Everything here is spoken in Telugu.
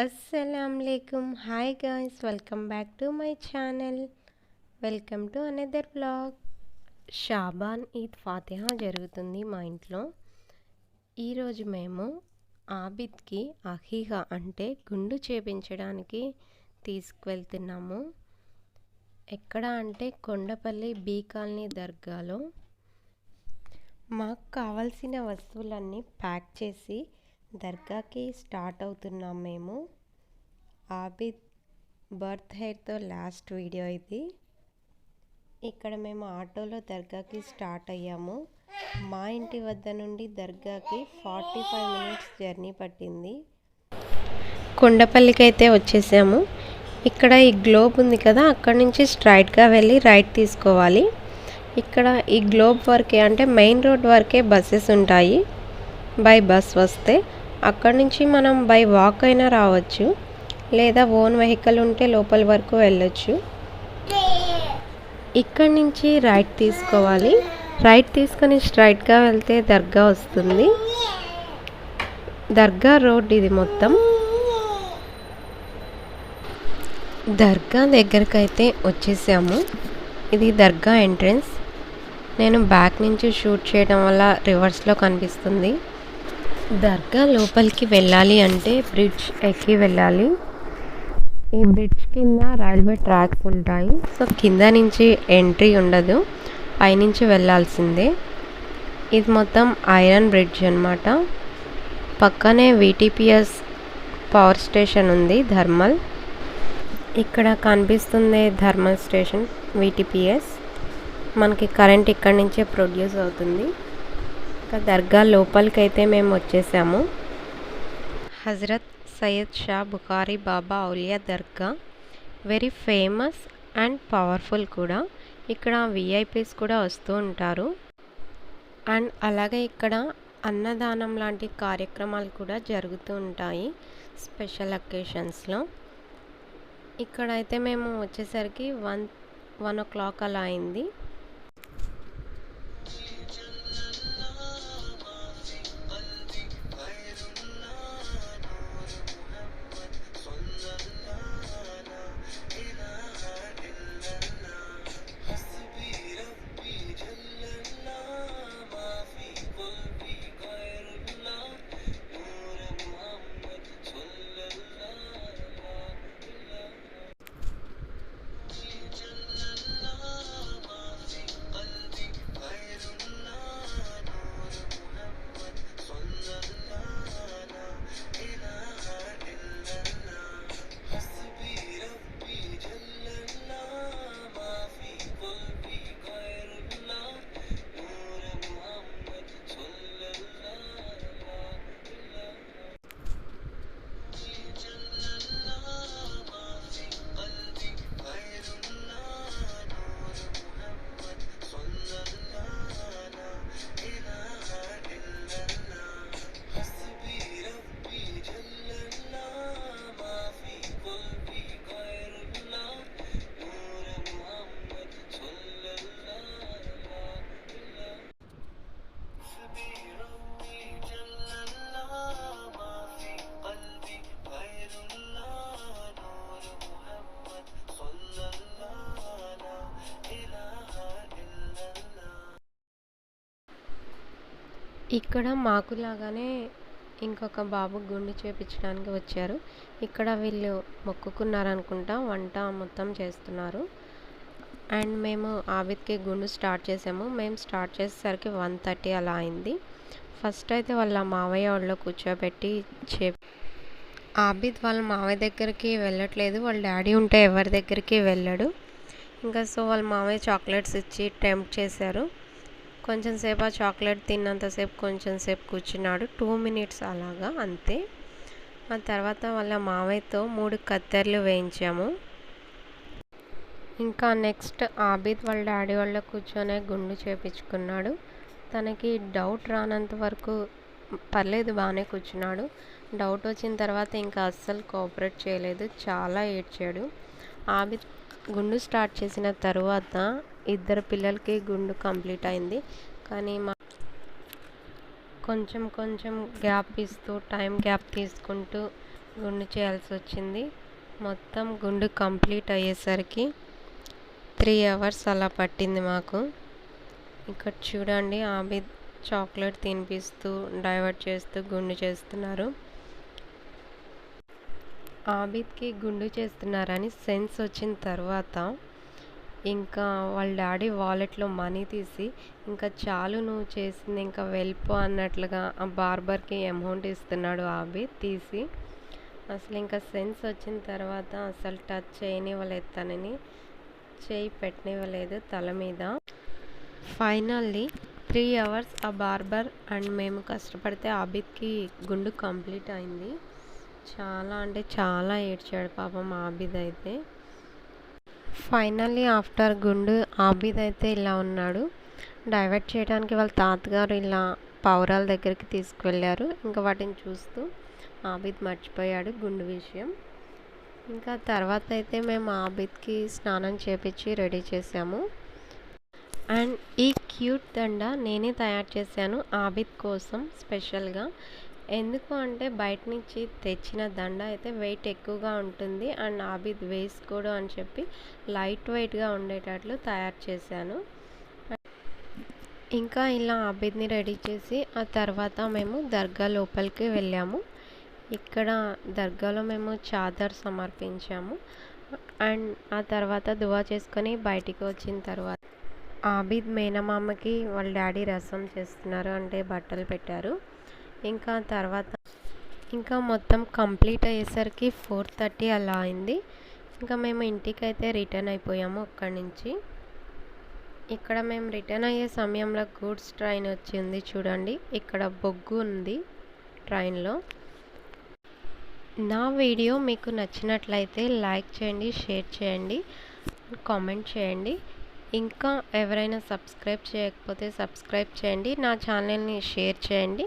అస్సలంకం hi guys welcome back to my channel welcome to another blog Shaban Eid Fatiha జరుగుతుంది మా ఇంట్లో. ఈరోజు మేము ఆబిద్కి అహీహా అంటే గుండు చేపించడానికి తీసుకువెళ్తున్నాము. ఎక్కడ అంటే కొండపల్లి బీ కాలనీ దర్గాలో. మాకు కావాల్సిన వస్తువులన్నీ ప్యాక్ చేసి దర్గాకి స్టార్ట్ అవుతున్నాం మేము. ఆబిద్ బర్త్ హెయిర్తో లాస్ట్ వీడియో ఇది. ఇక్కడ మేము ఆటోలో దర్గాకి స్టార్ట్ అయ్యాము. మా ఇంటి వద్ద నుండి దర్గాకి ఫార్టీ ఫైవ్ మినిట్స్ జర్నీ పట్టింది. కొండపల్లికి అయితే వచ్చేసాము. ఇక్కడ ఈ గ్లోబ్ ఉంది కదా అక్కడ నుంచి స్ట్రైట్గా వెళ్ళి రైట్ తీసుకోవాలి. ఇక్కడ ఈ గ్లోబ్ వరకే అంటే మెయిన్ రోడ్ వరకే బస్సెస్ ఉంటాయి. బై బస్ వస్తే అక్కడి నుంచి మనం బై వాక్ అయినా రావచ్చు. లేదా ఓన్ వెహికల్ ఉంటే లోపల వరకు వెళ్ళొచ్చు. ఇక్కడి నుంచి రైట్ తీసుకోవాలి. రైట్ తీసుకొని స్ట్రైట్గా వెళ్తే దర్గా వస్తుంది. దర్గా రోడ్ ఇది మొత్తం. దర్గా దగ్గరికి అయితే వచ్చేసాము. ఇది దర్గా ఎంట్రన్స్. నేను బ్యాక్ నుంచి షూట్ చేయడం వల్ల రివర్స్లో కనిపిస్తుంది. దర్గా లోపలికి వెళ్ళాలి అంటే బ్రిడ్జ్ ఎక్కి వెళ్ళాలి. ఈ బ్రిడ్జ్ కింద రైల్వే ట్రాక్స్ ఉంటాయి. సో కింద నుంచి ఎంట్రీ ఉండదు. పైనుంచి వెళ్ళాల్సిందే. ఇది మొత్తం ఐరన్ బ్రిడ్జ్ అనమాట పక్కనే విటిపిఎస్ పవర్ స్టేషన్ ఉంది థర్మల్ ఇక్కడ కనిపిస్తుంది థర్మల్ స్టేషన్ విటిపిఎస్ మనకి కరెంట్ ఇక్కడ నుంచే ప్రొడ్యూస్ అవుతుంది. ఇంకా దర్గా లోపలికి అయితే మేము వచ్చేసాము. హజరత్ సయ్యద్ షా బుఖారీ బాబా ఔలియా దర్గా. వెరీ ఫేమస్ అండ్ పవర్ఫుల్ కూడా. ఇక్కడ విఐపీస్ కూడా వస్తూ ఉంటారు. అండ్ అలాగే ఇక్కడ అన్నదానం లాంటి కార్యక్రమాలు కూడా జరుగుతూ ఉంటాయి స్పెషల్ అకేషన్స్లో. ఇక్కడైతే మేము వచ్చేసరికి వన్ వన్ ఓ క్లాక్ అలా అయింది. ఇక్కడ మాకులాగానే ఇంకొక బాబు గుండు చేపించడానికి వచ్చారు. ఇక్కడ వీళ్ళు మొక్కుకున్నారనుకుంటా వంట మొత్తం చేస్తున్నారు. అండ్ మేము ఆబిద్కి గుండు స్టార్ట్ చేసాము. మేము స్టార్ట్ చేసేసరికి వన్ థర్టీ అలా అయింది. ఫస్ట్ అయితే వాళ్ళ మావయ్య వాళ్ళు కూర్చోబెట్టి చే ఆబిద్ వాళ్ళ మావయ్య దగ్గరికి వెళ్ళట్లేదు. వాళ్ళ డాడీ ఉంటే ఎవరి దగ్గరికి వెళ్ళడు. ఇంకా సో వాళ్ళ మావయ్య చాక్లెట్స్ ఇచ్చి టెంప్ట్ చేశారు. కొంచెం సేపు ఆ చాక్లెట్ తిన్నంతసేపు కొంచెం సేపు కూర్చున్నాడు. టూ మినిట్స్ అలాగా అంతే. ఆ తర్వాత వాళ్ళ మావయ్యతో మూడు కత్తెర్లు వేయించాము. ఇంకా నెక్స్ట్ ఆబిద్ వాళ్ళ డాడీ వాళ్ళ కూర్చొని గుండు చేపించుకున్నాడు. తనకి డౌట్ రానంత వరకు పర్లేదు బాగానే కూర్చున్నాడు. డౌట్ వచ్చిన తర్వాత ఇంకా అస్సలు కోఆపరేట్ చేయలేదు చాలా ఏడ్చాడు. ఆబిద్ గుండు స్టార్ట్ చేసిన తర్వాత ఇద్దరు పిల్లలకి గుండు కంప్లీట్ అయింది. కానీ మా కొంచెం కొంచెం గ్యాప్ ఇస్తూ టైం గ్యాప్ తీసుకుంటూ గుండు చేయాల్సి వచ్చింది. మొత్తం గుండు కంప్లీట్ అయ్యేసరికి త్రీ అవర్స్ అలా పట్టింది మాకు. ఇక్కడ చూడండి ఆబిద్ చాక్లెట్ తినిపిస్తూ డైవర్ట్ చేస్తూ గుండు చేస్తున్నారు. ఆబిద్కి గుండు చేస్తున్నారని సెన్స్ వచ్చిన తర్వాత ఇంకా వాళ్ళ డాడీ వాలెట్లో మనీ తీసి ఇంకా చాలు నువ్వు చేసింది ఇంకా వెళ్ళిపో అన్నట్లుగా ఆ బార్బర్కి అమౌంట్ ఇస్తున్నాడు ఆబిద్ తీసి. అసలు ఇంకా సెన్స్ వచ్చిన తర్వాత అసలు టచ్ చేయనివ్వలేదు తనని. చేయి పెట్టనివ్వలేదు తల మీద. ఫైనల్లీ త్రీ అవర్స్ ఆ బార్బర్ అండ్ మేము కష్టపడితే ఆబిద్కి గుండు కంప్లీట్ అయింది. చాలా అంటే చాలా ఏడ్చాడు పాపం ఆబిద్ అయితే ఫైనల్లీ ఆఫ్టర్ గుండు ఆబిద్ అయితే ఇలా ఉన్నాడు. డైవర్ట్ చేయడానికి వాళ్ళ తాతగారు ఇలా పౌరాల దగ్గరికి తీసుకువెళ్ళారు. ఇంకా వాటిని చూస్తూ ఆబిద్ మర్చిపోయాడు గుండు విషయం. ఇంకా తర్వాత అయితే మేము ఆబిద్కి స్నానం చేపించి రెడీ చేసాము అండ్ ఈ క్యూట్ దండ నేనే తయారు చేశాను ఆబిద్ కోసం స్పెషల్గా. ఎందుకు అంటే బయట నుంచి తెచ్చిన దండ అయితే వెయిట్ ఎక్కువగా ఉంటుంది అండ్ ఆబిద్ వేసుకోడు అని చెప్పి లైట్ వెయిట్గా ఉండేటట్లు తయారు చేశాను. ఇంకా ఇలా ఆబిద్ని రెడీ చేసి ఆ తర్వాత మేము దర్గా లోపలికి వెళ్ళాము. ఇక్కడ దర్గాలో మేము చాదర్ సమర్పించాము అండ్ ఆ తర్వాత దువా చేసుకొని బయటికి వచ్చిన తర్వాత ఆబిద్ మేనమామకి వాళ్ళ డాడీ రసం చేస్తున్నారు అంటే బట్టలు పెట్టారు. ఇంకా తర్వాత ఇంకా మొత్తం కంప్లీట్ అయ్యేసరికి ఫోర్ థర్టీ అలా అయింది. ఇంకా మేము ఇంటికి అయితే రిటర్న్ అయిపోయాము అక్కడి నుంచి. ఇక్కడ మేము రిటర్న్ అయ్యే సమయంలో గూడ్స్ ట్రైన్ వచ్చింది చూడండి. ఇక్కడ బొగ్గు ఉంది ట్రైన్లో. నా వీడియో మీకు నచ్చినట్లయితే లైక్ చేయండి షేర్ చేయండి కామెంట్ చేయండి. ఇంకా ఎవరైనా సబ్స్క్రైబ్ చేయకపోతే సబ్స్క్రైబ్ చేయండి నా ఛానల్ని షేర్ చేయండి.